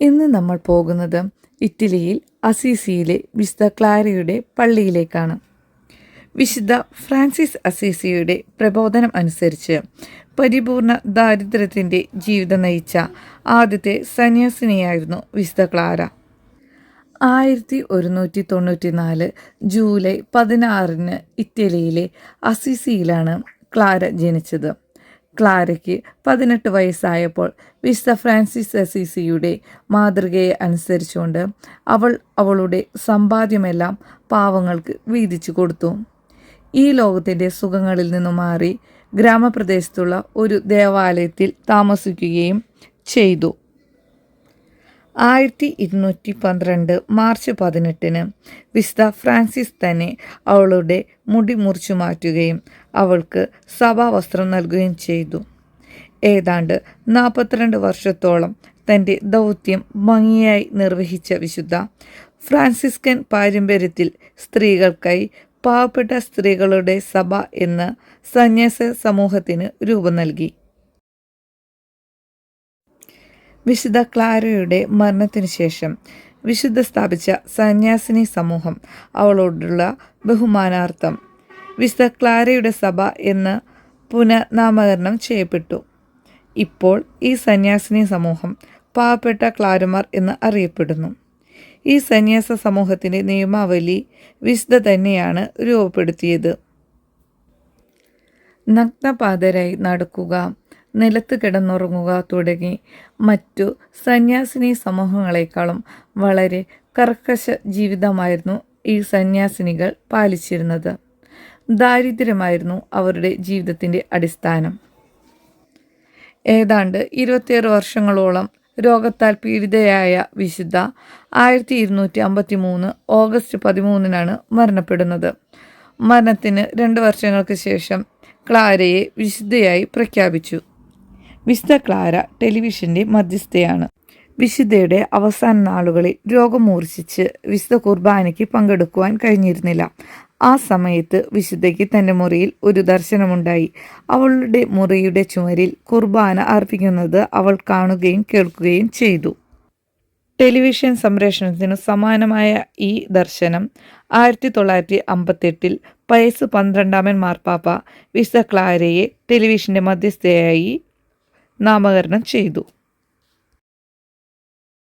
ഇന്ന് നമ്മൾ പോകുന്നത് ഇറ്റലിയിൽ അസീസിയിലെ വിശുദ്ധ ക്ലാരയുടെ പള്ളിയിലേക്കാണ്. വിശുദ്ധ ഫ്രാൻസിസ് അസീസിയുടെ പ്രബോധനം അനുസരിച്ച് പരിപൂർണ ദാരിദ്ര്യത്തിന്റെ ജീവിതം നയിച്ച ആദ്യത്തെ സന്യാസിനിയായിരുന്നു വിശുദ്ധ ക്ലാര. ആയിരത്തി ഒരുന്നൂറ്റി തൊണ്ണൂറ്റി നാല് ജൂലൈ പതിനാറിന് ഇറ്റലിയിലെ അസിസിയിലാണ് ക്ലാര ജനിച്ചത്. ക്ലാരയ്ക്ക് പതിനെട്ട് വയസ്സായപ്പോൾ വിശുദ്ധ ഫ്രാൻസിസ് അസീസിയുടെ മാതൃകയെ അനുസരിച്ചുകൊണ്ട് അവൾ അവളുടെ സമ്പാദ്യമെല്ലാം പാവങ്ങൾക്ക് വീതിച്ചു കൊടുത്തു. ഈ ലോകത്തിന്റെ സുഖങ്ങളിൽ നിന്നു മാറി ഗ്രാമപ്രദേശത്തുള്ള ഒരു ദേവാലയത്തിൽ താമസിക്കുകയും ചെയ്തു. ആയിരത്തി ഇരുന്നൂറ്റി പന്ത്രണ്ട് മാർച്ച് പതിനെട്ടിന് വിശുദ്ധ ഫ്രാൻസിസ് തന്നെ അവളുടെ മുടി മുറിച്ചു മാറ്റുകയും അവൾക്ക് സഭാവസ്ത്രം നൽകുകയും ചെയ്തു. ഏതാണ്ട് നാൽപ്പത്തിരണ്ട് വർഷത്തോളം തന്റെ ദൗത്യം ഭംഗിയായി നിർവഹിച്ച വിശുദ്ധ ഫ്രാൻസിസ്കൻ പാരമ്പര്യത്തിൽ സ്ത്രീകൾക്കായി പാവപ്പെട്ട സ്ത്രീകളുടെ സഭ എന്ന സന്യാസ സമൂഹത്തിന് രൂപം നൽകി. വിശുദ്ധ ക്ലാരയുടെ മരണത്തിനു ശേഷം വിശുദ്ധ സ്ഥാപിച്ച സന്യാസിനി സമൂഹം അവളോടുള്ള ബഹുമാനാർത്ഥം. വിശുദ്ധ ക്ലാരയുടെ സഭ എന്ന് പുനഃനാമകരണം ചെയ്യപ്പെട്ടു. ഇപ്പോൾ ഈ സന്യാസിനി സമൂഹം പാവപ്പെട്ട ക്ലാരമാർ എന്ന് അറിയപ്പെടുന്നു. ഈ സന്യാസ സമൂഹത്തിന്റെ നിയമാവലി വിശുദ്ധ തന്നെയാണ് രൂപപ്പെടുത്തിയത്. നഗ്നപാതരായി നടക്കുക നിലത്ത് കിടന്നുറങ്ങുക തുടങ്ങി. മറ്റു സന്യാസിനി സമൂഹങ്ങളെക്കാളും വളരെ കർക്കശ ജീവിതമായിരുന്നു ഈ സന്യാസിനികൾ പാലിച്ചിരുന്നത്. ദാരിദ്ര്യമായിരുന്നു അവരുടെ ജീവിതത്തിന്റെ അടിസ്ഥാനം. ഏതാണ്ട് ഇരുപത്തിയേഴ് വർഷങ്ങളോളം രോഗത്താൽ പീഡിതയായ വിശുദ്ധ ആയിരത്തി ഇരുന്നൂറ്റി അമ്പത്തി മൂന്ന് ഓഗസ്റ്റ് പതിമൂന്നിനാണ് മരണപ്പെടുന്നത്. മരണത്തിന് രണ്ട് വർഷങ്ങൾക്ക് ശേഷം ക്ലാരയെ വിശുദ്ധയായി പ്രഖ്യാപിച്ചു. വിശുദ്ധ ക്ലാര ടെലിവിഷന്റെ മധ്യസ്ഥയാണ്. വിശുദ്ധയുടെ അവസാന നാളുകളിൽ രോഗം മൂർച്ഛിച്ച് വിശുദ്ധ കുർബാനയ്ക്ക് പങ്കെടുക്കുവാൻ കഴിഞ്ഞിരുന്നില്ല. ആ സമയത്ത് വിശുദ്ധയ്ക്ക് തന്റെ മുറിയിൽ ഒരു ദർശനമുണ്ടായി. അവളുടെ മുറിയുടെ ചുമരിൽ കുർബാന അർപ്പിക്കുന്നത് അവൾ കാണുകയും കേൾക്കുകയും ചെയ്തു. ടെലിവിഷൻ സംപ്രേഷണത്തിനു സമാനമായ ഈ ദർശനം ആയിരത്തി തൊള്ളായിരത്തി അമ്പത്തെട്ടിൽ പയസ് പന്ത്രണ്ടാമൻ മാർപ്പാപ്പ വിശുദ്ധ ക്ലാരയെ ടെലിവിഷന്റെ മധ്യസ്ഥയായി നാമകരണം ചെയ്തു.